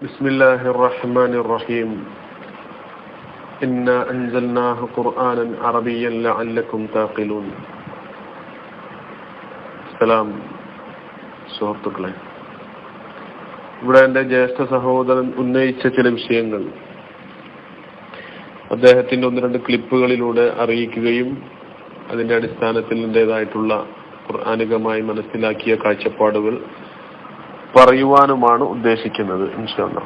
بسم الله الرحمن الرحيم إنا أنزلناه قرآنا عربيا لعلكم تعقلون സലാം സുഹൃത്തുക്കളെ ഇവിടെ എൻ്റെ ജ്യേഷ്ഠ സഹോദരൻ ഉന്നയിച്ച ചില വിഷയങ്ങൾ അദ്ദേഹത്തിന്റെ ഒന്ന് രണ്ട് ക്ലിപ്പുകളിലൂടെ അറിയിക്കുകയും അതിന്റെ അടിസ്ഥാനത്തിൽ എന്റേതായിട്ടുള്ള ഖുർആാനികമായി മനസ്സിലാക്കിയ കാഴ്ചപ്പാടുകൾ പറയുവാനുമാണ് ഉദ്ദേശിക്കുന്നത് ഇൻഷാല്ല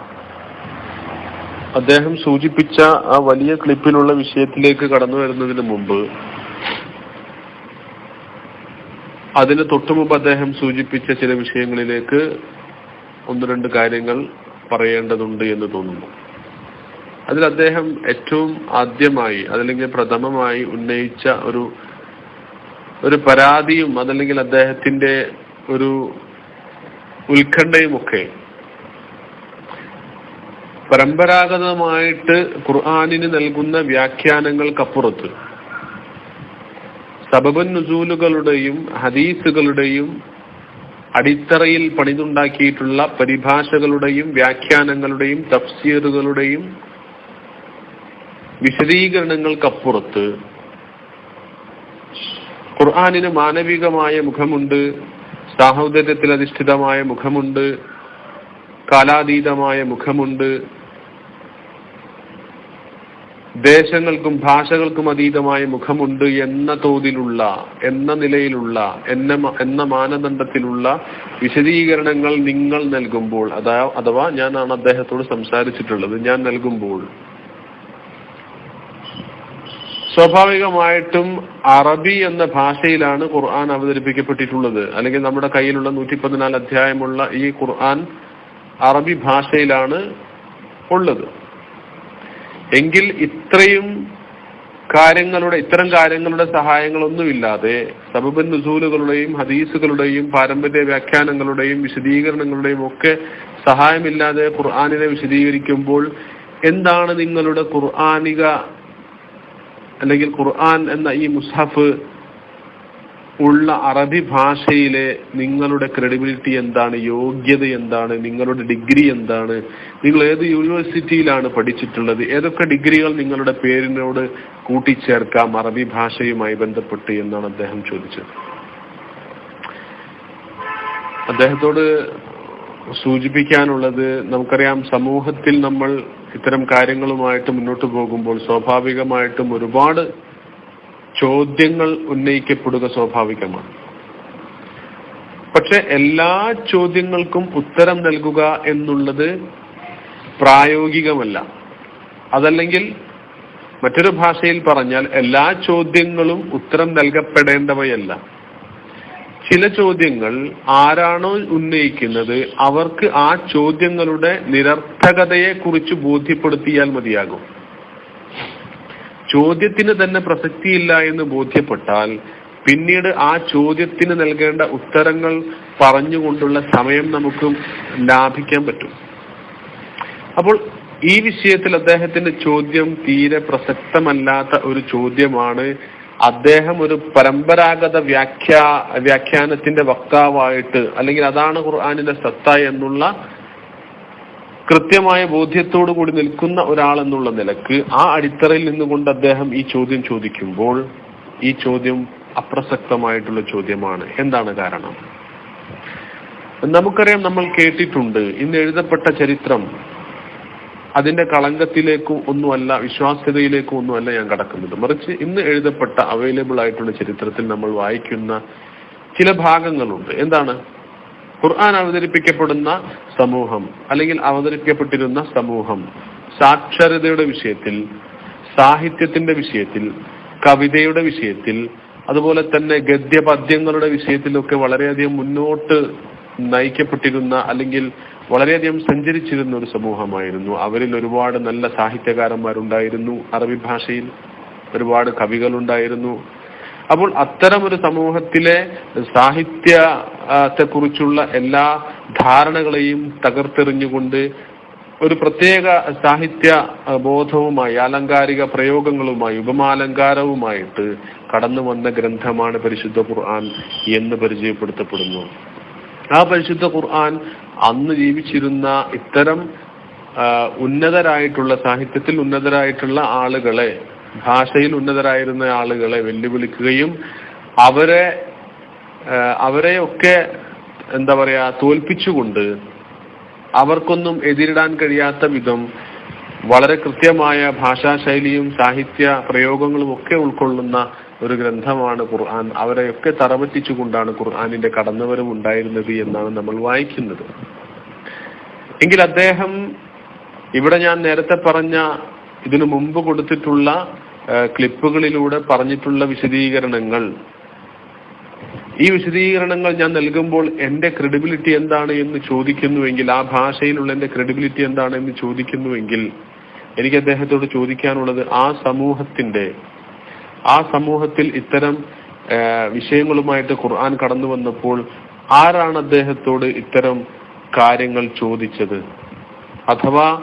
അദ്ദേഹം സൂചിപ്പിച്ച ആ വലിയ ക്ലിപ്പിലുള്ള വിഷയത്തിലേക്ക് കടന്നു വരുന്നതിന് മുമ്പ് അതിന് തൊട്ടു മുമ്പ് അദ്ദേഹം സൂചിപ്പിച്ച ചില വിഷയങ്ങളിലേക്ക് ഒന്ന് രണ്ട് കാര്യങ്ങൾ പറയേണ്ടതുണ്ട് എന്ന് തോന്നുന്നു. അതിൽ അദ്ദേഹം ഏറ്റവും ആദ്യമായി അതല്ലെങ്കിൽ പ്രഥമമായി ഉന്നയിച്ച ഒരു ഒരു പരാതിയും അതല്ലെങ്കിൽ അദ്ദേഹത്തിന്റെ ഒരു ഉത്കണ്ഠയുമൊക്കെ. പരമ്പരാഗതമായിട്ട് ഖുർആാനിന് നൽകുന്ന വ്യാഖ്യാനങ്ങൾക്കപ്പുറത്ത് സബബൻ നുസൂലുകളുടെയും ഹദീസുകളുടെയും അടിത്തറയിൽ പണിതുണ്ടാക്കിയിട്ടുള്ള പരിഭാഷകളുടെയും വ്യാഖ്യാനങ്ങളുടെയും തഫ്സീറുകളുടെയും വിശദീകരണങ്ങൾക്കപ്പുറത്ത് ഖുർആാനിന് മാനവികമായ മുഖമുണ്ട്. സാഹോദര്യത്തിൽ അധിഷ്ഠിതമായ മുഖമുണ്ട്. കാലാതീതമായ മുഖമുണ്ട്. ദേശങ്ങൾക്കും ഭാഷകൾക്കും അതീതമായ മുഖമുണ്ട് എന്ന തോതിലുള്ള എന്ന നിലയിലുള്ള എന്ന എന്ന മാനദണ്ഡത്തിലുള്ള വിശദീകരണങ്ങൾ നിങ്ങൾ നൽകുമ്പോൾ അതാ അഥവാ ഞാനാണ് അദ്ദേഹത്തോട് സംസാരിച്ചിട്ടുള്ളത് ഞാൻ നൽകുമ്പോൾ സ്വാഭാവികമായിട്ടും അറബി എന്ന ഭാഷയിലാണ് ഖുർആൻ അവതരിപ്പിക്കപ്പെട്ടിട്ടുള്ളത്. അല്ലെങ്കിൽ നമ്മുടെ കയ്യിലുള്ള നൂറ്റി പതിനാല് അധ്യായമുള്ള ഈ ഖുർആൻ അറബി ഭാഷയിലാണ് ഉള്ളത്. എങ്കിൽ ഇത്രയും കാര്യങ്ങളുടെ ഇത്തരം കാര്യങ്ങളുടെ സഹായങ്ങളൊന്നുമില്ലാതെ സബബൻ നുസൂലുകളുടെയും ഹദീസുകളുടെയും പാരമ്പര്യ വ്യാഖ്യാനങ്ങളുടെയും വിശദീകരണങ്ങളുടെയും ഒക്കെ സഹായമില്ലാതെ ഖുർആാനിനെ വിശദീകരിക്കുമ്പോൾ എന്താണ് നിങ്ങളുടെ ഖുർആാനിക അല്ലെങ്കിൽ ഖുർആൻ എന്ന ഈ മുസ്ഹഫ് ഉള്ള അറബി ഭാഷയിലെ നിങ്ങളുടെ ക്രെഡിബിലിറ്റി എന്താണ് യോഗ്യത എന്താണ് നിങ്ങളുടെ ഡിഗ്രി എന്താണ് നിങ്ങൾ ഏത് യൂണിവേഴ്സിറ്റിയിലാണ് പഠിച്ചിട്ടുള്ളത് ഏതൊക്കെ ഡിഗ്രികൾ നിങ്ങളുടെ പേരിനോട് കൂട്ടിച്ചേർക്കാം അറബി ഭാഷയുമായി ബന്ധപ്പെട്ട് എന്നാണ് അദ്ദേഹം ചോദിച്ചത്. അദ്ദേഹത്തോട് സൂചിപ്പിക്കാനുള്ളത് നമുക്കറിയാം സമൂഹത്തിൽ നമ്മൾ ഇത്തരം കാര്യങ്ങളുമായിട്ട് മുന്നോട്ട് പോകുമ്പോൾ സ്വാഭാവികമായിട്ടും ഒരുപാട് ചോദ്യങ്ങൾ ഉന്നയിക്കപ്പെടുക സ്വാഭാവികമാണ്. പക്ഷെ എല്ലാ ചോദ്യങ്ങൾക്കും ഉത്തരം നൽകുക എന്നുള്ളത് പ്രായോഗികമല്ല. അതല്ലെങ്കിൽ മറ്റൊരു ഭാഷയിൽ പറഞ്ഞാൽ എല്ലാ ചോദ്യങ്ങളും ഉത്തരം നൽകപ്പെടേണ്ടവയല്ല. ചില ചോദ്യങ്ങൾ ആരാണോ ഉന്നയിക്കുന്നത് അവർക്ക് ആ ചോദ്യങ്ങളുടെ നിരർത്ഥകതയെ കുറിച്ച് ബോധ്യപ്പെടുത്തിയാൽ മതിയാകും. ചോദ്യത്തിന് തന്നെ പ്രസക്തിയില്ല എന്ന് ബോധ്യപ്പെട്ടാൽ പിന്നീട് ആ ചോദ്യത്തിന് നൽകേണ്ട ഉത്തരങ്ങൾ പറഞ്ഞുകൊണ്ടുള്ള സമയം നമുക്ക് ലാഭിക്കാൻ പറ്റും. അപ്പോൾ ഈ വിഷയത്തിൽ അദ്ദേഹത്തിന്റെ ചോദ്യം തീരെ പ്രസക്തമല്ലാത്ത ഒരു ചോദ്യമാണ് അദ്ദേഹം ഒരു പരമ്പരാഗത വ്യാഖ്യാ വ്യാഖ്യാനത്തിന്റെ വക്താവായിട്ട് അല്ലെങ്കിൽ അതാണ് ഖുർആാനിന്റെ സത്ത എന്നുള്ള കൃത്യമായ ബോധ്യത്തോടു കൂടി നിൽക്കുന്ന ഒരാൾ എന്നുള്ള നിലയ്ക്ക് ആ അടിത്തറയിൽ നിന്നുകൊണ്ട് അദ്ദേഹം ഈ ചോദ്യം ചോദിക്കുമ്പോൾ ഈ ചോദ്യം അപ്രസക്തമായിട്ടുള്ള ചോദ്യമാണ്. എന്താണ് കാരണം? നമുക്കറിയാം നമ്മൾ കേട്ടിട്ടുണ്ട് ഇന്ന് എഴുതപ്പെട്ട ചരിത്രം അതിന്റെ കളങ്കത്തിലേക്കും ഒന്നുമല്ല വിശ്വാസ്യതയിലേക്കും ഒന്നുമല്ല ഞാൻ കടക്കുന്നത്. മറിച്ച് ഇന്ന് എഴുതപ്പെട്ട അവൈലബിൾ ആയിട്ടുള്ള ചരിത്രത്തിൽ നമ്മൾ വായിക്കുന്ന ചില ഭാഗങ്ങളുണ്ട്. എന്താണ്? ഖുർആൻ അവതരിപ്പിക്കപ്പെടുന്ന സമൂഹം അല്ലെങ്കിൽ അവതരിപ്പിക്കപ്പെട്ടിരുന്ന സമൂഹം സാക്ഷരതയുടെ വിഷയത്തിൽ സാഹിത്യത്തിന്റെ വിഷയത്തിൽ കവിതയുടെ വിഷയത്തിൽ അതുപോലെ തന്നെ ഗദ്യപദ്യങ്ങളുടെ വിഷയത്തിലൊക്കെ വളരെയധികം മുന്നോട്ട് നയിക്കപ്പെട്ടിരുന്ന അല്ലെങ്കിൽ വളരെയധികം സഞ്ചരിച്ചിരുന്ന ഒരു സമൂഹമായിരുന്നു. അവരിൽ ഒരുപാട് നല്ല സാഹിത്യകാരന്മാരുണ്ടായിരുന്നു അറബി ഭാഷയിൽ. ഒരുപാട് കവികളുണ്ടായിരുന്നു. അപ്പോൾ അത്തരം ഒരു സമൂഹത്തിലെ സാഹിത്യത്തെ കുറിച്ചുള്ള എല്ലാ ധാരണകളെയും തകർത്തെറിഞ്ഞുകൊണ്ട് ഒരു പ്രത്യേക സാഹിത്യ ബോധവുമായി ആലങ്കാരിക പ്രയോഗങ്ങളുമായി ഉപമാലങ്കാരവുമായിട്ട് കടന്നു വന്ന ഗ്രന്ഥമാണ് പരിശുദ്ധ ഖുർആൻ എന്ന് പരിചയപ്പെടുത്തപ്പെടുന്നു. ആ പരിശുദ്ധ ഖുർആൻ അന്ന് ജീവിച്ചിരുന്ന ഇത്തരം ഉന്നതരായിട്ടുള്ള സാഹിത്യത്തിൽ ഉന്നതരായിട്ടുള്ള ആളുകളെ ഭാഷയിൽ ഉന്നതരായിരുന്ന ആളുകളെ വെല്ലുവിളിക്കുകയും അവരെ അവരെയൊക്കെ എന്താ പറയാ തോൽപ്പിച്ചുകൊണ്ട് അവർക്കൊന്നും എതിരിടാൻ കഴിയാത്ത വിധം വളരെ കൃത്യമായ ഭാഷാശൈലിയും സാഹിത്യ പ്രയോഗങ്ങളും ഒക്കെ ഉൾക്കൊള്ളുന്ന ഒരു ഗ്രന്ഥമാണ് ഖുർആൻ. അവരെയൊക്കെ തറപറ്റിച്ചുകൊണ്ടാണ് ഖുർആാനിന്റെ കടന്നവരും ഉണ്ടായിരുന്നത് എന്നാണ് നമ്മൾ വായിക്കുന്നത്. എങ്കിൽ അദ്ദേഹം ഇവിടെ ഞാൻ നേരത്തെ പറഞ്ഞ ഇതിനു മുമ്പ് കൊടുത്തിട്ടുള്ള ക്ലിപ്പുകളിലൂടെ പറഞ്ഞിട്ടുള്ള വിശദീകരണങ്ങൾ. ഈ വിശദീകരണങ്ങൾ ഞാൻ നൽകുമ്പോൾ എന്റെ ക്രെഡിബിലിറ്റി എന്താണ് എന്ന് ചോദിക്കുന്നുവെങ്കിൽ ആ ഭാഷയിലുള്ള എന്റെ ക്രെഡിബിലിറ്റി എന്താണ് എന്ന് ചോദിക്കുന്നുവെങ്കിൽ എനിക്ക് അദ്ദേഹത്തോട് ചോദിക്കാനുള്ളത് ആ സമൂഹത്തിന്റെ ആ സമൂഹത്തിൽ ഇത്തരം വിഷയങ്ങളുമായിട്ട് ഖുർആൻ കടന്നു വന്നപ്പോൾ ആരാണ് അദ്ദേഹത്തോട് ഇത്തരം കാര്യങ്ങൾ ചോദിച്ചത്? അഥവാ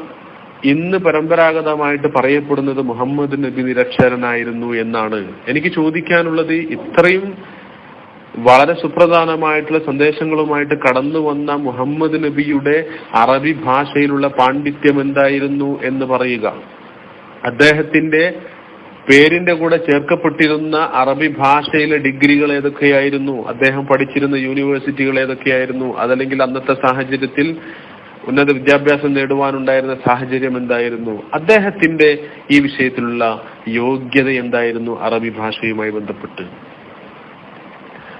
ഇന്ന് പരമ്പരാഗതമായിട്ട് പറയപ്പെടുന്നത് മുഹമ്മദ് നബി നിരക്ഷരനായിരുന്നു എന്നാണ്. എനിക്ക് ചോദിക്കാനുള്ളത് ഇത്രയും വളരെ സുപ്രധാനമായിട്ടുള്ള സന്ദേശങ്ങളുമായിട്ട് കടന്നു വന്ന മുഹമ്മദ് നബിയുടെ അറബി ഭാഷയിലുള്ള പാണ്ഡിത്യം എന്തായിരുന്നു എന്ന് പറയുക. അദ്ദേഹത്തിന്റെ പേരിന്റെ കൂടെ ചേർക്കപ്പെട്ടിരുന്ന അറബി ഭാഷയിലെ ഡിഗ്രികൾ ഏതൊക്കെയായിരുന്നു? അദ്ദേഹം പഠിച്ചിരുന്ന യൂണിവേഴ്സിറ്റികൾ ഏതൊക്കെയായിരുന്നു? അതല്ലെങ്കിൽ അന്നത്തെ സാഹചര്യത്തിൽ ഉന്നത വിദ്യാഭ്യാസം നേടുവാനുണ്ടായിരുന്ന സാഹചര്യം എന്തായിരുന്നു? അദ്ദേഹത്തിന്റെ ഈ വിഷയത്തിലുള്ള യോഗ്യത എന്തായിരുന്നു അറബി ഭാഷയുമായി ബന്ധപ്പെട്ട്?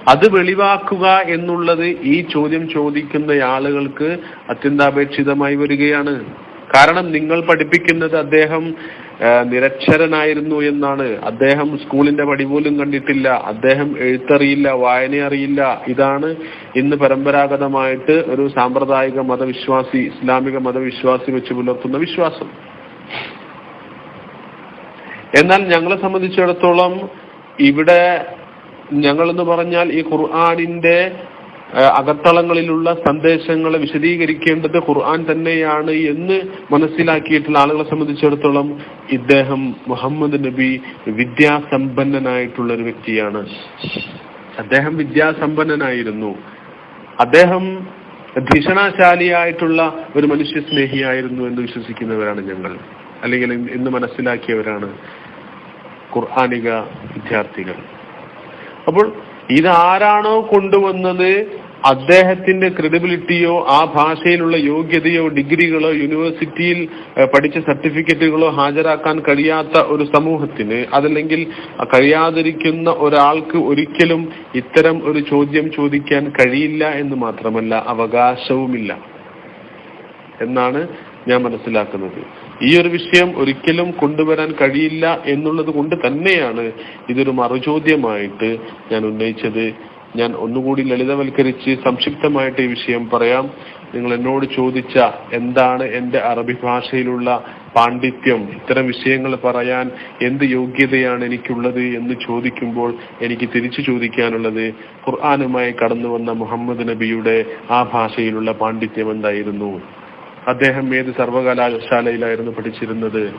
അത് വെളിവാക്കുക എന്നുള്ളത് ഈ ചോദ്യം ചോദിക്കുന്ന ആളുകൾക്ക് അത്യന്താപേക്ഷിതമായി വരികയാണ്. കാരണം നിങ്ങൾ പഠിപ്പിക്കുന്നത് അദ്ദേഹം നിരക്ഷരനായിരുന്നു എന്നാണ്. അദ്ദേഹം സ്കൂളിന്റെ പടി പോലും കണ്ടിട്ടില്ല. അദ്ദേഹം എഴുത്തറിയില്ല വായന അറിയില്ല. ഇതാണ് ഇന്ന് പരമ്പരാഗതമായിട്ട് ഒരു സാമ്പ്രദായിക മതവിശ്വാസി ഇസ്ലാമിക മതവിശ്വാസി വെച്ച് പുലർത്തുന്ന വിശ്വാസം. എന്നാൽ ഞങ്ങളെ സംബന്ധിച്ചിടത്തോളം ഇവിടെ ഞങ്ങളെന്ന് പറഞ്ഞാൽ ഈ ഖുർആാനിന്റെ അകത്തളങ്ങളിലുള്ള സന്ദേശങ്ങളെ വിശദീകരിക്കേണ്ടത് ഖുർആൻ തന്നെയാണ് എന്ന് മനസ്സിലാക്കിയിട്ടുള്ള ആളുകളെ സംബന്ധിച്ചിടത്തോളം ഇദ്ദേഹം മുഹമ്മദ് നബി വിദ്യാസമ്പന്നനായിട്ടുള്ള ഒരു വ്യക്തിയാണ്. അദ്ദേഹം വിദ്യാസമ്പന്നനായിരുന്നു. അദ്ദേഹം ഭീഷണശാലിയായിട്ടുള്ള ഒരു മനുഷ്യ സ്നേഹിയായിരുന്നു എന്ന് വിശ്വസിക്കുന്നവരാണ് ഞങ്ങൾ. അല്ലെങ്കിൽ ഇന്ന് മനസ്സിലാക്കിയവരാണ് ഖുർആാനിക വിദ്യാർത്ഥികൾ. അപ്പോൾ ഇതാരാണോ കൊണ്ടുവന്നത്? അദ്ദേഹത്തിന്റെ ക്രെഡിബിലിറ്റിയോ ആ ഭാഷയിലുള്ള യോഗ്യതയോ ഡിഗ്രികളോ യൂണിവേഴ്സിറ്റിയിൽ പഠിച്ച സർട്ടിഫിക്കറ്റുകളോ ഹാജരാക്കാൻ കഴിയാത്ത ഒരു സമൂഹത്തിന് അതല്ലെങ്കിൽ കഴിയാതിരിക്കുന്ന ഒരാൾക്ക് ഒരിക്കലും ഇത്തരം ഒരു ചോദ്യം ചോദിക്കാൻ കഴിയില്ല എന്ന് മാത്രമല്ല അവകാശവുമില്ല. എന്നാണ് ഞാൻ മനസ്സിലാക്കുന്നത്. ഈ ഒരു വിഷയം ഒരിക്കലും കൊണ്ടുവരാൻ കഴിയില്ല എന്നുള്ളത് കൊണ്ട് തന്നെയാണ് ഇതൊരു മറുചോദ്യമായിട്ട് ഞാൻ ഉന്നയിച്ചത്. ഞാൻ ഒന്നുകൂടി ലളിതവൽക്കരിച്ച് സംക്ഷിപ്തമായിട്ട് ഈ വിഷയം പറയാം. നിങ്ങൾ എന്നോട് ചോദിച്ച എന്താണ് എന്റെ അറബി ഭാഷയിലുള്ള പാണ്ഡിത്യം ഇത്തരം വിഷയങ്ങൾ പറയാൻ എന്ത് യോഗ്യതയാണ് എനിക്കുള്ളത് എന്ന് ചോദിക്കുമ്പോൾ എനിക്ക് തിരിച്ചു ചോദിക്കാനുള്ളത് ഖുർആാനുമായി കടന്നു വന്ന മുഹമ്മദ് നബിയുടെ ആ ഭാഷയിലുള്ള പാണ്ഡിത്യം എന്തായിരുന്നു? അദ്ദേഹം ഏത് സർവകലാശാലയിലായിരുന്നു പഠിച്ചിരുന്നത്?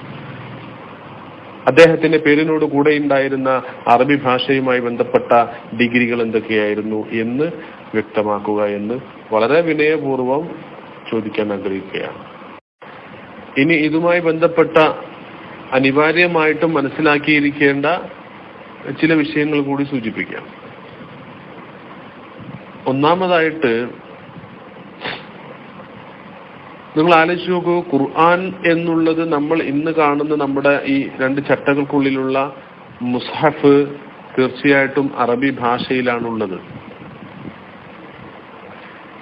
അദ്ദേഹത്തിന്റെ പേരിനോട് കൂടെ ഉണ്ടായിരുന്ന അറബി ഭാഷയുമായി ബന്ധപ്പെട്ട ഡിഗ്രികൾ എന്തൊക്കെയായിരുന്നു എന്ന് വ്യക്തമാക്കുക എന്ന് വളരെ വിനയപൂർവം ചോദിക്കാൻ ആഗ്രഹിക്കുകയാണ്. ഇനി ഇതുമായി ബന്ധപ്പെട്ട അനിവാര്യമായിട്ടും മനസ്സിലാക്കിയിരിക്കേണ്ട ചില വിഷയങ്ങൾ കൂടി സൂചിപ്പിക്കാം. ഒന്നാമതായിട്ട് നിങ്ങൾ ആലോചിച്ച് നോക്കൂ ഖുർആൻ എന്നുള്ളത് നമ്മൾ ഇന്ന് കാണുന്ന നമ്മുടെ ഈ രണ്ട് ചട്ടകൾക്കുള്ളിലുള്ള മുസ്ഹഫ് തീർച്ചയായിട്ടും അറബി ഭാഷയിലാണുള്ളത്.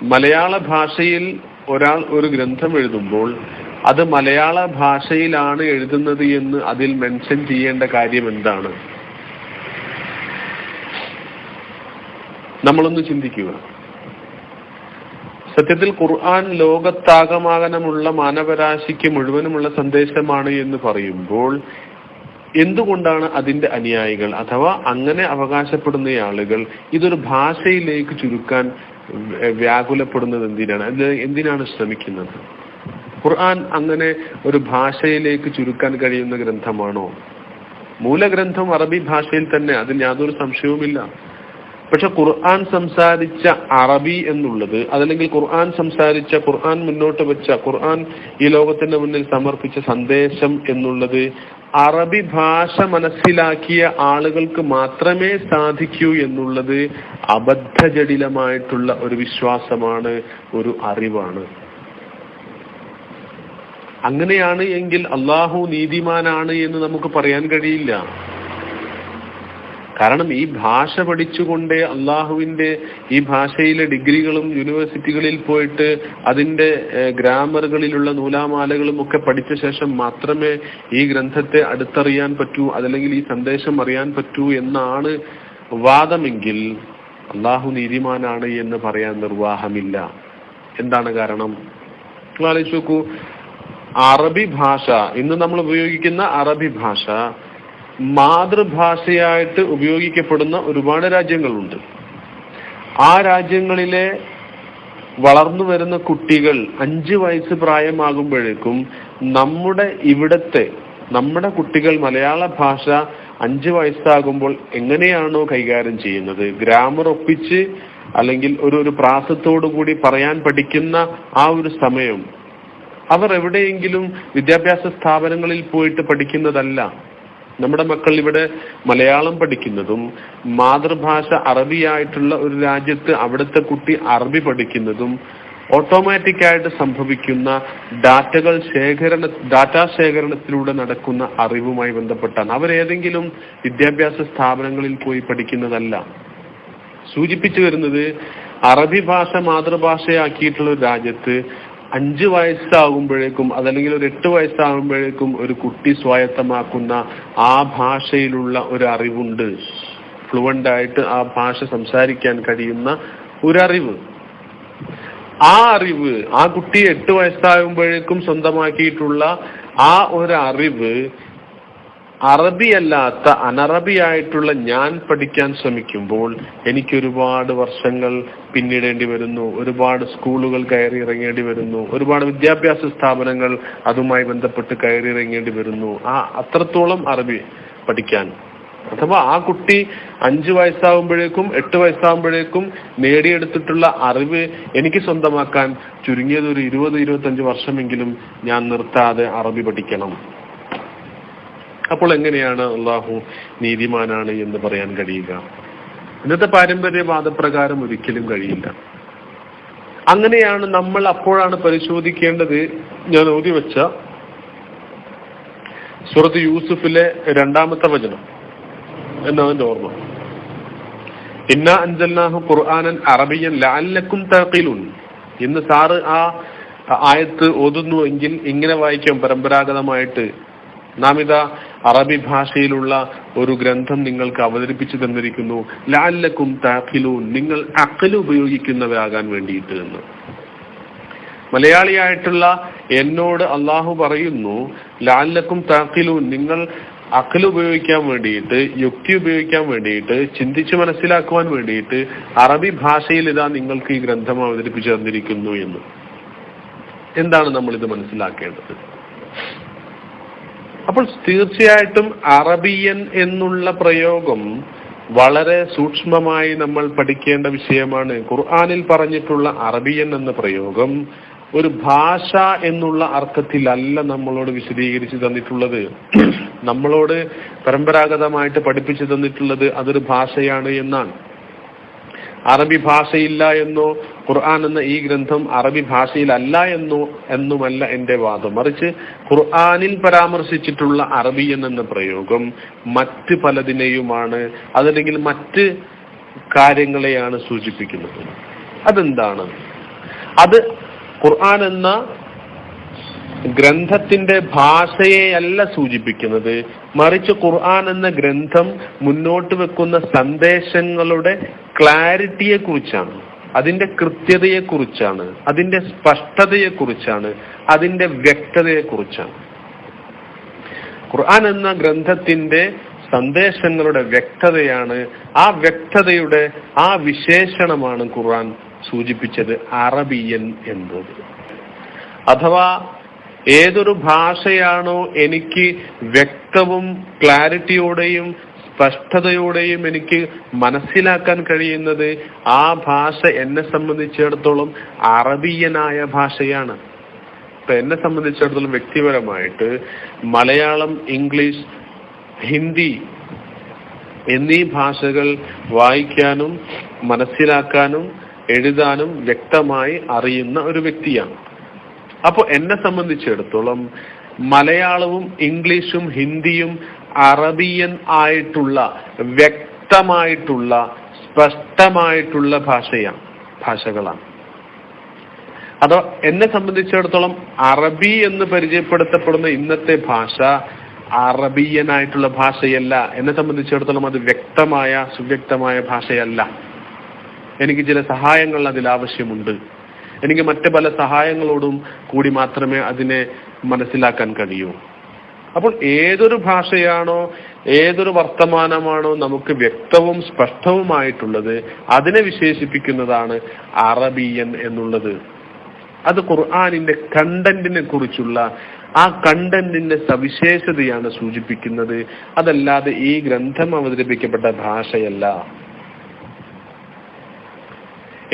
മലയാള ഭാഷയിൽ ഒരാൾ ഒരു ഗ്രന്ഥം എഴുതുമ്പോൾ അത് മലയാള ഭാഷയിലാണ് എഴുതുന്നത് എന്ന് അതിൽ മെൻഷൻ ചെയ്യേണ്ട കാര്യം എന്താണ്? നമ്മളൊന്ന് ചിന്തിക്കുക. സത്യത്തിൽ ഖുർആൻ ലോകത്താകമാകനമുള്ള മാനവരാശിക്ക് മുഴുവനുമുള്ള സന്ദേശമാണ് എന്ന് പറയുമ്പോൾ എന്തുകൊണ്ടാണ് അതിന്റെ അനുയായികൾ? അഥവാ അങ്ങനെ അവകാശപ്പെടുന്ന ആളുകൾ ഇതൊരു ഭാഷയിലേക്ക് ചുരുക്കാൻ വ്യ- വ്യാകുലപ്പെടുന്നത് എന്തിനാണ്? എന്തിനാണ് ശ്രമിക്കുന്നത്? ഖുർആൻ അങ്ങനെ ഒരു ഭാഷയിലേക്ക് ചുരുക്കാൻ കഴിയുന്ന ഗ്രന്ഥമാണോ? മൂലഗ്രന്ഥം അറബി ഭാഷയിൽ തന്നെ അതിൽ യാതൊരു സംശയവുമില്ല. പക്ഷെ ഖുർആൻ സംസാരിച്ച അറബി എന്നുള്ളത് അതല്ലെങ്കിൽ ഖുർആൻ സംസാരിച്ച ഖുർആൻ മുന്നോട്ട് വെച്ച ഖുർആൻ ഈ ലോകത്തിന്റെ മുന്നിൽ സമർപ്പിച്ച സന്ദേശം എന്നുള്ളത് അറബി ഭാഷ മനസ്സിലാക്കിയ ആളുകൾക്ക് മാത്രമേ സാധിക്കൂ എന്നുള്ളത് അബദ്ധജടിലമായിട്ടുള്ള ഒരു വിശ്വാസമാണ് ഒരു അറിവാണ്. അങ്ങനെയാണ് എങ്കിൽ അള്ളാഹു നീതിമാനാണ് എന്ന് നമുക്ക് പറയാൻ കഴിയില്ല. കാരണം ഈ ഭാഷ പഠിച്ചുകൊണ്ട് അള്ളാഹുവിന്റെ ഈ ഭാഷയിലെ ഡിഗ്രികളും യൂണിവേഴ്സിറ്റികളിൽ പോയിട്ട് അതിന്റെ ഗ്രാമറുകളിലുള്ള നൂലാമാലകളും ഒക്കെ പഠിച്ച ശേഷം മാത്രമേ ഈ ഗ്രന്ഥത്തെ അടുത്തറിയാൻ പറ്റൂ അതല്ലെങ്കിൽ ഈ സന്ദേശം അറിയാൻ പറ്റൂ എന്നാണ് വാദമെങ്കിൽ അള്ളാഹു നീതിമാനാണ് എന്ന് പറയാൻ നിർവാഹമില്ല. എന്താണ് കാരണം? നിങ്ങൾ ആലോചിച്ച് നോക്കൂ. അറബി ഭാഷ ഇന്ന് നമ്മൾ ഉപയോഗിക്കുന്ന അറബി ഭാഷ മാതൃഭാഷയായിട്ട് ഉപയോഗിക്കപ്പെടുന്ന ഒരുപാട് രാജ്യങ്ങളുണ്ട്. ആ രാജ്യങ്ങളിലെ വളർന്നു വരുന്ന കുട്ടികൾ അഞ്ച് വയസ്സ് പ്രായമാകുമ്പോഴേക്കും നമ്മുടെ ഇവിടത്തെ നമ്മുടെ കുട്ടികൾ മലയാള ഭാഷ അഞ്ച് വയസ്സാകുമ്പോൾ എങ്ങനെയാണോ കൈകാര്യം ചെയ്യുന്നത്? ഗ്രാമർ ഒപ്പിച്ച് അല്ലെങ്കിൽ ഒരു ഒരു പ്രാസത്തോടു കൂടി പറയാൻ പഠിക്കുന്ന ആ ഒരു സമയം അവർ എവിടെയെങ്കിലും വിദ്യാഭ്യാസ സ്ഥാപനങ്ങളിൽ പോയിട്ട് പഠിക്കുന്നതല്ല. നമ്മുടെ മക്കൾ ഇവിടെ മലയാളം പഠിക്കുന്നതും മാതൃഭാഷ അറബിയായിട്ടുള്ള ഒരു രാജ്യത്ത് അവിടുത്തെ കുട്ടി അറബി പഠിക്കുന്നതും ഓട്ടോമാറ്റിക് ആയിട്ട് സംഭവിക്കുന്ന ഡാറ്റകൾ ശേഖരണ ഡാറ്റാ ശേഖരണത്തിലൂടെ നടക്കുന്ന അറിവുമായി ബന്ധപ്പെട്ടാണ്. അവരേതെങ്കിലും വിദ്യാഭ്യാസ സ്ഥാപനങ്ങളിൽ പോയി പഠിക്കുന്നതല്ല. സൂചിപ്പിച്ചു വരുന്നത് അറബി ഭാഷ മാതൃഭാഷയാക്കിയിട്ടുള്ള രാജ്യത്ത് അഞ്ച് വയസ്സാകുമ്പോഴേക്കും അതല്ലെങ്കിൽ ഒരു എട്ട് വയസ്സാകുമ്പോഴേക്കും ഒരു കുട്ടി സ്വായത്തമാക്കുന്ന ആ ഭാഷയിലുള്ള ഒരു അറിവുണ്ട്. ഫ്ലുവന്റ് ആയിട്ട് ആ ഭാഷ സംസാരിക്കാൻ കഴിയുന്ന ഒരറിവ്. ആ അറിവ് ആ കുട്ടി എട്ട് വയസ്സാകുമ്പോഴേക്കും സ്വന്തമാക്കിയിട്ടുള്ള ആ ഒരു അറിവ് അറബിയല്ലാത്ത അനറബിയായിട്ടുള്ള ഞാൻ പഠിക്കാൻ ശ്രമിക്കുമ്പോൾ എനിക്ക് ഒരുപാട് വർഷങ്ങൾ പിന്നിടേണ്ടി വരുന്നു. ഒരുപാട് സ്കൂളുകൾ കയറി ഇറങ്ങേണ്ടി വരുന്നു. ഒരുപാട് വിദ്യാഭ്യാസ സ്ഥാപനങ്ങൾ അതുമായി ബന്ധപ്പെട്ട് കയറി ഇറങ്ങേണ്ടി വരുന്നു. ആ അത്രത്തോളം അറബി പഠിക്കാൻ. അഥവാ ആ കുട്ടി അഞ്ചു വയസ്സാകുമ്പോഴേക്കും എട്ട് വയസ്സാകുമ്പോഴേക്കും നേടിയെടുത്തിട്ടുള്ള അറിവ് എനിക്ക് സ്വന്തമാക്കാൻ ചുരുങ്ങിയത് ഒരു ഇരുപത് ഇരുപത്തഞ്ച് വർഷമെങ്കിലും ഞാൻ നിർത്താതെ അറബി പഠിക്കണം. അപ്പോൾ എങ്ങനെയാണ് അള്ളാഹു നീതിമാനാണ് എന്ന് പറയാൻ കഴിയുക? ഇന്നത്തെ പാരമ്പര്യ വാദപ്രകാരം ഒരിക്കലും കഴിയില്ല. അങ്ങനെയാണ് നമ്മൾ അപ്പോഴാണ് പരിശോധിക്കേണ്ടത്. ഞാൻ ഓതി വെച്ച സൂറത്ത് യൂസുഫിലെ രണ്ടാമത്തെ വചനം. എന്നതിന്റെ ഓർമ്മ. ഇന്ന അഞ്ചല്ലാഹു ഖുർആാനൻ അറബിയൻ ലാലക്കും തഖിലുൻ. ഇന്ന് സാറ് ആ ആയത്ത് ഓതുന്നു എങ്കിൽ ഇങ്ങനെ വായിക്കാം പരമ്പരാഗതമായിട്ട്. നാം ഇതാ അറബി ഭാഷയിലുള്ള ഒരു ഗ്രന്ഥം നിങ്ങൾക്ക് അവതരിപ്പിച്ചു തന്നിരിക്കുന്നു. ലാല്ലക്കും താഖിലൂൻ. നിങ്ങൾ അക്കൽ ഉപയോഗിക്കുന്നവരാകാൻ വേണ്ടിയിട്ട് എന്ന്. മലയാളിയായിട്ടുള്ള എന്നോട് അള്ളാഹു പറയുന്നു ലാല്ലക്കും താഖിലൂൻ നിങ്ങൾ അക്കൽ ഉപയോഗിക്കാൻ വേണ്ടിയിട്ട് യുക്തി ഉപയോഗിക്കാൻ വേണ്ടിയിട്ട് ചിന്തിച്ച് മനസ്സിലാക്കുവാൻ വേണ്ടിയിട്ട് അറബി ഭാഷയിൽ ഇതാ നിങ്ങൾക്ക് ഈ ഗ്രന്ഥം അവതരിപ്പിച്ചു തന്നിരിക്കുന്നു എന്ന്. എന്താണ് നമ്മൾ ഇത് മനസ്സിലാക്കേണ്ടത്? അപ്പോൾ തീർച്ചയായിട്ടും അറബിയൻ എന്നുള്ള പ്രയോഗം വളരെ സൂക്ഷ്മമായി നമ്മൾ പഠിക്കേണ്ട വിഷയമാണ്. ഖുർആാനിൽ പറഞ്ഞിട്ടുള്ള അറബിയൻ എന്ന പ്രയോഗം ഒരു ഭാഷ എന്നുള്ള അർത്ഥത്തിലല്ല നമ്മളോട് വിശദീകരിച്ചു തന്നിട്ടുള്ളത്. നമ്മളോട് പരമ്പരാഗതമായിട്ട് പഠിപ്പിച്ചു തന്നിട്ടുള്ളത് അതൊരു ഭാഷയാണ് എന്നാണ്. അറബി ഭാഷയില്ല എന്നോ ഖുർആൻ എന്ന ഈ ഗ്രന്ഥം അറബി ഭാഷയിലല്ല എന്നോ എന്നുമല്ല എന്റെ വാദം. മറിച്ച് ഖുർആനിൽ പരാമർശിച്ചിട്ടുള്ള അറബിയൻ എന്ന പ്രയോഗം മറ്റ് പലതിനെയുമാണ്. അതല്ലെങ്കിൽ മറ്റ് കാര്യങ്ങളെയാണ് സൂചിപ്പിക്കുന്നത്. അതെന്താണ്? അത് ഖുർആൻ എന്ന ഗ്രന്ഥത്തിന്റെ ഭാഷയെയല്ല സൂചിപ്പിക്കുന്നത്. മറിച്ച് ഖുർആൻ എന്ന ഗ്രന്ഥം മുന്നോട്ട് വെക്കുന്ന സന്ദേശങ്ങളുടെ ക്ലാരിറ്റിയെ കുറിച്ചാണ് അതിന്റെ കൃത്യതയെ കുറിച്ചാണ് അതിന്റെ സ്പഷ്ടതയെ കുറിച്ചാണ് അതിന്റെ വ്യക്തതയെ കുറിച്ചാണ് ഖുർആൻ എന്ന ഗ്രന്ഥത്തിന്റെ സന്ദേശങ്ങളുടെ വ്യക്തതയാണ് ആ വ്യക്തതയുടെ ആ വിശേഷണമാണ് ഖുർആൻ സൂചിപ്പിച്ചത് അറബിയൻ എന്നത്. അഥവാ ഏതൊരു ഭാഷയാണോ എനിക്ക് വ്യക്തവും ക്ലാരിറ്റിയോടെയും സ്പഷ്ടതയോടെയും എനിക്ക് മനസ്സിലാക്കാൻ കഴിയുന്നത് ആ ഭാഷ എന്നെ സംബന്ധിച്ചിടത്തോളം അറബിയനായ ഭാഷയാണ്. ഇപ്പൊ എന്നെ സംബന്ധിച്ചിടത്തോളം വ്യക്തിപരമായിട്ട് മലയാളം ഇംഗ്ലീഷ് ഹിന്ദി എന്നീ ഭാഷകൾ വായിക്കാനും മനസ്സിലാക്കാനും എഴുതാനും വ്യക്തമായി അറിയുന്ന ഒരു വ്യക്തിയാണ്. അപ്പോൾ എന്നെ സംബന്ധിച്ചിടത്തോളം മലയാളവും ഇംഗ്ലീഷും ഹിന്ദിയും അറബിയൻ ആയിട്ടുള്ള വ്യക്തമായിട്ടുള്ള സ്പഷ്ടമായിട്ടുള്ള ഭാഷയാണ് ഭാഷകളാണ്. അതോ എന്നെ സംബന്ധിച്ചിടത്തോളം അറബി എന്ന് പരിചയപ്പെടുത്തപ്പെടുന്ന ഇന്നത്തെ ഭാഷ അറബിയനായിട്ടുള്ള ഭാഷയല്ല. എന്നെ സംബന്ധിച്ചിടത്തോളം അത് വ്യക്തമായ സുവ്യക്തമായ ഭാഷയല്ല. എനിക്ക് ചില സഹായങ്ങൾ അതിൽ ആവശ്യമുണ്ട്. എനിക്ക് മറ്റു പല സഹായങ്ങളോടും കൂടി മാത്രമേ അതിനെ മനസ്സിലാക്കാൻ കഴിയൂ. അപ്പോൾ ഏതൊരു ഭാഷയാണോ ഏതൊരു വർത്തമാനമാണോ നമുക്ക് വ്യക്തവും സ്പഷ്ടവുമായിട്ടുള്ളത് അതിനെ വിശേഷിപ്പിക്കുന്നതാണ് അറബിയൻ എന്നുള്ളത്. അത് ഖുർആാനിന്റെ കണ്ടന്റിനെ കുറിച്ചുള്ള ആ കണ്ടന്റിന്റെ സവിശേഷതയാണ് സൂചിപ്പിക്കുന്നത്. അതല്ലാതെ ഈ ഗ്രന്ഥം അവതരിപ്പിക്കപ്പെട്ട ഭാഷയല്ല.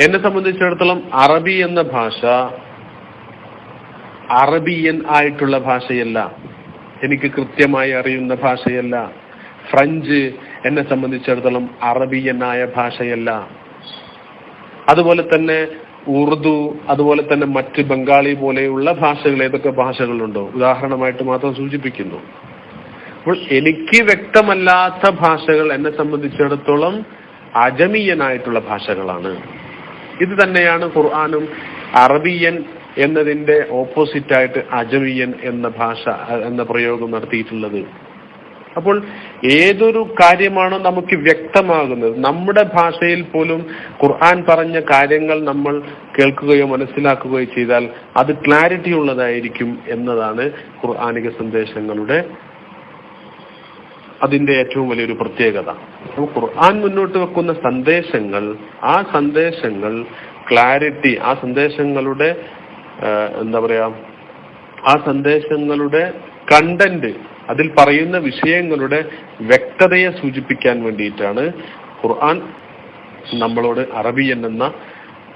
എന്നെ സംബന്ധിച്ചിടത്തോളം അറബി എന്ന ഭാഷ അറബിയൻ ആയിട്ടുള്ള ഭാഷയല്ല. എനിക്ക് കൃത്യമായി അറിയുന്ന ഭാഷയല്ല. ഫ്രഞ്ച് എന്നെ സംബന്ധിച്ചിടത്തോളം അറബിയനായ ഭാഷയല്ല. അതുപോലെ തന്നെ ഉറുദു അതുപോലെ തന്നെ മറ്റ് ബംഗാളി പോലെയുള്ള ഭാഷകൾ ഏതൊക്കെ ഭാഷകളുണ്ടോ? ഉദാഹരണമായിട്ട് മാത്രം സൂചിപ്പിക്കുന്നു. അപ്പോൾ എനിക്ക് വ്യക്തമല്ലാത്ത ഭാഷകൾ എന്നെ സംബന്ധിച്ചിടത്തോളം അജമീയനായിട്ടുള്ള ഭാഷകളാണ്. ഇത് തന്നെയാണ് ഖുർആാനും അറബിയൻ എന്നതിന്റെ ഓപ്പോസിറ്റായിട്ട് അജമിയൻ എന്ന ഭാഷ എന്ന പ്രയോഗം നടത്തിയിട്ടുള്ളത്. അപ്പോൾ ഏതൊരു കാര്യമാണോ നമുക്ക് വ്യക്തമാകുന്നത്? നമ്മുടെ ഭാഷയിൽ പോലും ഖുർആൻ പറഞ്ഞ കാര്യങ്ങൾ നമ്മൾ കേൾക്കുകയോ മനസ്സിലാക്കുകയോ ചെയ്താൽ അത് ക്ലാരിറ്റി ഉള്ളതായിരിക്കും എന്നതാണ് ഖുർആാനിക സന്ദേശങ്ങളുടെ അതിന്റെ ഏറ്റവും വലിയൊരു പ്രത്യേകത. ഖുർആൻ മുന്നോട്ട് വെക്കുന്ന സന്ദേശങ്ങൾ ആ സന്ദേശങ്ങൾ ക്ലാരിറ്റി ആ സന്ദേശങ്ങളുടെ എന്താ പറയാ ആ സന്ദേശങ്ങളുടെ കണ്ടന്റ് അതിൽ പറയുന്ന വിഷയങ്ങളുടെ വ്യക്തതയെ സൂചിപ്പിക്കാൻ വേണ്ടിയിട്ടാണ് ഖുർആൻ നമ്മളോട് അറബിയൻ എന്ന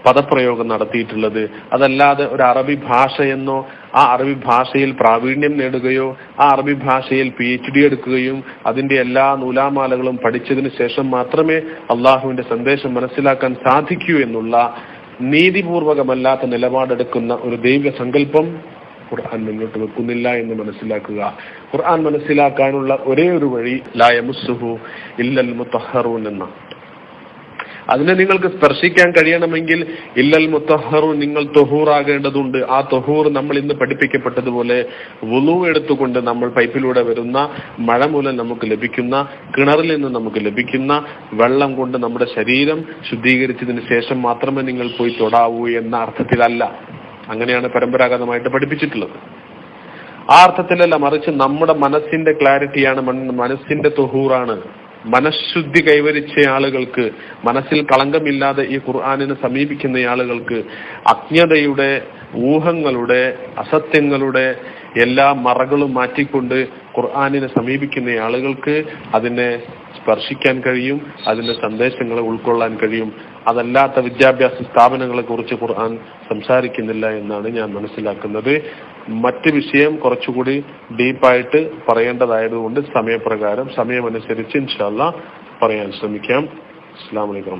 പദപ്രയോഗം നടത്തിയിട്ടുള്ളത്. അതല്ലാതെ ഒരു അറബി ഭാഷയെന്നോ ആ അറബി ഭാഷയിൽ പ്രാവീണ്യം നേടുകയോ ആ അറബി ഭാഷയിൽ പി എച്ച് ഡി എടുക്കുകയും അതിന്റെ എല്ലാ നൂലാമാലകളും പഠിച്ചതിന് ശേഷം മാത്രമേ അള്ളാഹുവിന്റെ സന്ദേശം മനസ്സിലാക്കാൻ സാധിക്കൂ എന്നുള്ള നീതിപൂർവകമല്ലാത്ത നിലപാടെടുക്കുന്ന ഒരു ദൈവിക സങ്കല്പം ഖുർആൻ മുന്നോട്ട് വെക്കുന്നില്ല എന്ന് മനസ്സിലാക്കുക. ഖുർആൻ മനസ്സിലാക്കാനുള്ള ഒരേ ഒരു വഴി ലായമുസുഹു ഇല്ലൽ മുത്തഹറൂൻ എന്ന അതിനെ നിങ്ങൾക്ക് സ്പർശിക്കാൻ കഴിയണമെങ്കിൽ ഇല്ലൽ മുത്തഹറു നിങ്ങൾ തൊഹൂറാകേണ്ടതുണ്ട്. ആ തൊഹൂർ നമ്മൾ ഇന്ന് പഠിപ്പിക്കപ്പെട്ടതുപോലെ വുളു എടുത്തുകൊണ്ട് നമ്മൾ പൈപ്പിലൂടെ വരുന്ന മഴ മൂലം നമുക്ക് ലഭിക്കുന്ന കിണറിൽ നിന്ന് നമുക്ക് ലഭിക്കുന്ന വെള്ളം കൊണ്ട് നമ്മുടെ ശരീരം ശുദ്ധീകരിച്ചതിന് ശേഷം മാത്രമേ നിങ്ങൾ പോയി തൊടാവൂ എന്ന അർത്ഥത്തിലല്ല. അങ്ങനെയാണ് പരമ്പരാഗതമായിട്ട് പഠിപ്പിച്ചിട്ടുള്ളത്. ആ അർത്ഥത്തിലല്ല മറിച്ച് നമ്മുടെ മനസ്സിന്റെ ക്ലാരിറ്റിയാണ് മനസ്സിന്റെ തൊഹൂറാണ്. മനഃശുദ്ധി കൈവരിച്ച ആളുകൾക്ക് മനസ്സിൽ കളങ്കമില്ലാതെ ഈ ഖുർആാനിനെ സമീപിക്കുന്ന ആളുകൾക്ക് അജ്ഞതയുടെ ഊഹങ്ങളുടെ അസത്യങ്ങളുടെ എല്ലാ മറകളും മാറ്റിക്കൊണ്ട് ഖുർആാനിനെ സമീപിക്കുന്ന ആളുകൾക്ക് അതിനെ സ്പർശിക്കാൻ കഴിയും അതിന്റെ സന്ദേശങ്ങളെ ഉൾക്കൊള്ളാൻ കഴിയും. അതല്ലാത്ത വിദ്യാഭ്യാസ സ്ഥാപനങ്ങളെ കുറിച്ച് ഖുർആൻ സംസാരിക്കുന്നില്ല എന്നാണ് ഞാൻ മനസ്സിലാക്കുന്നത്. മറ്റ് വിഷയം കുറച്ചുകൂടി ഡീപ്പായിട്ട് പറയേണ്ടതായതുകൊണ്ട് സമയപ്രകാരം സമയമനുസരിച്ച് ഇൻഷാല്ല പറയാൻ ശ്രമിക്കാം. അസ്സാം വലൈക്കും